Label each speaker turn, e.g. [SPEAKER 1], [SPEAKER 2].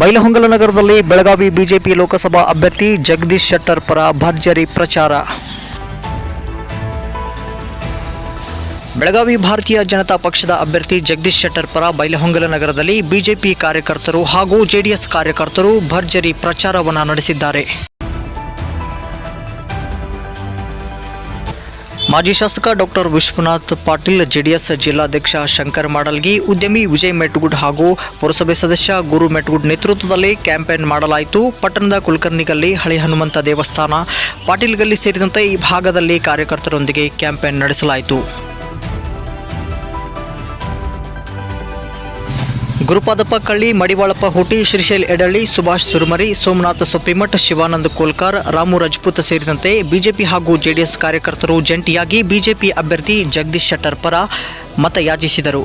[SPEAKER 1] ಬೈಲಹೊಂಗಲ ನಗರದಲ್ಲಿ ಬೆಳಗಾವಿ ಬಿಜೆಪಿ ಲೋಕಸಭಾ ಅಭ್ಯರ್ಥಿ ಜಗದೀಶ್ ಶೆಟ್ಟರ್ ಪರ ಭರ್ಜರಿ ಪ್ರಚಾರ. ಬೆಳಗಾವಿ ಭಾರತೀಯ ಜನತಾ ಪಕ್ಷದ ಅಭ್ಯರ್ಥಿ ಜಗದೀಶ್ ಶೆಟ್ಟರ್ ಪರ ಬೈಲಹೊಂಗಲ ನಗರದಲ್ಲಿ ಬಿಜೆಪಿ ಕಾರ್ಯಕರ್ತರು ಹಾಗೂ ಜೆಡಿಎಸ್ ಕಾರ್ಯಕರ್ತರು ಭರ್ಜರಿ ಪ್ರಚಾರವನ್ನು ನಡೆಸಿದ್ದಾರೆ. ಮಾಜಿ ಶಾಸಕ ಡಾಕ್ಟರ್ ವಿಶ್ವನಾಥ್ ಪಾಟೀಲ್, ಜೆಡಿಎಸ್ ಜಿಲ್ಲಾಧ್ಯಕ್ಷ ಶಂಕರ್ ಮಾಡಲ್ಗಿ, ಉದ್ಯಮಿ ವಿಜಯ್ ಮೆಟ್ಗುಡ್ ಹಾಗೂ ಪುರಸಭೆ ಸದಸ್ಯ ಗುರು ಮೆಟ್ಗುಡ್ ನೇತೃತ್ವದಲ್ಲಿ ಕ್ಯಾಂಪೇನ್ ಮಾಡಲಾಯಿತು. ಪಟ್ಟಣದ ಕುಲಕರ್ಣಿಗಲ್ಲಿ ಹಳೆ ಹನುಮಂತ ದೇವಸ್ಥಾನ ಪಾಟೀಲ್ ಗಲ್ಲಿ ಸೇರಿದಂತೆ ಈ ಭಾಗದಲ್ಲಿ ಕಾರ್ಯಕರ್ತರೊಂದಿಗೆ ಕ್ಯಾಂಪೇನ್ ನಡೆಸಲಾಯಿತು. ಗುರುಪಾದಪ್ಪ ಕಳ್ಳಿ, ಮಡಿವಾಳಪ್ಪ ಹುಟಿ, ಶ್ರೀಶೈಲ್ ಎಡಳ್ಳಿ, ಸುಭಾಷ್ ತುರುಮರಿ, ಸೋಮನಾಥ ಸೊಪ್ಪಿಮಠ್, ಶಿವಾನಂದ ಕೋಲ್ಕರ್, ರಾಮು ರಜಪೂತ್ ಸೇರಿದಂತೆ ಬಿಜೆಪಿ ಹಾಗೂ ಜೆಡಿಎಸ್ ಕಾರ್ಯಕರ್ತರು ಜಂಟಿಯಾಗಿ ಬಿಜೆಪಿ ಅಭ್ಯರ್ಥಿ ಜಗದೀಶ್ ಶೆಟ್ಟರ್ ಪರ ಮತಯಾಚಿಸಿದರು.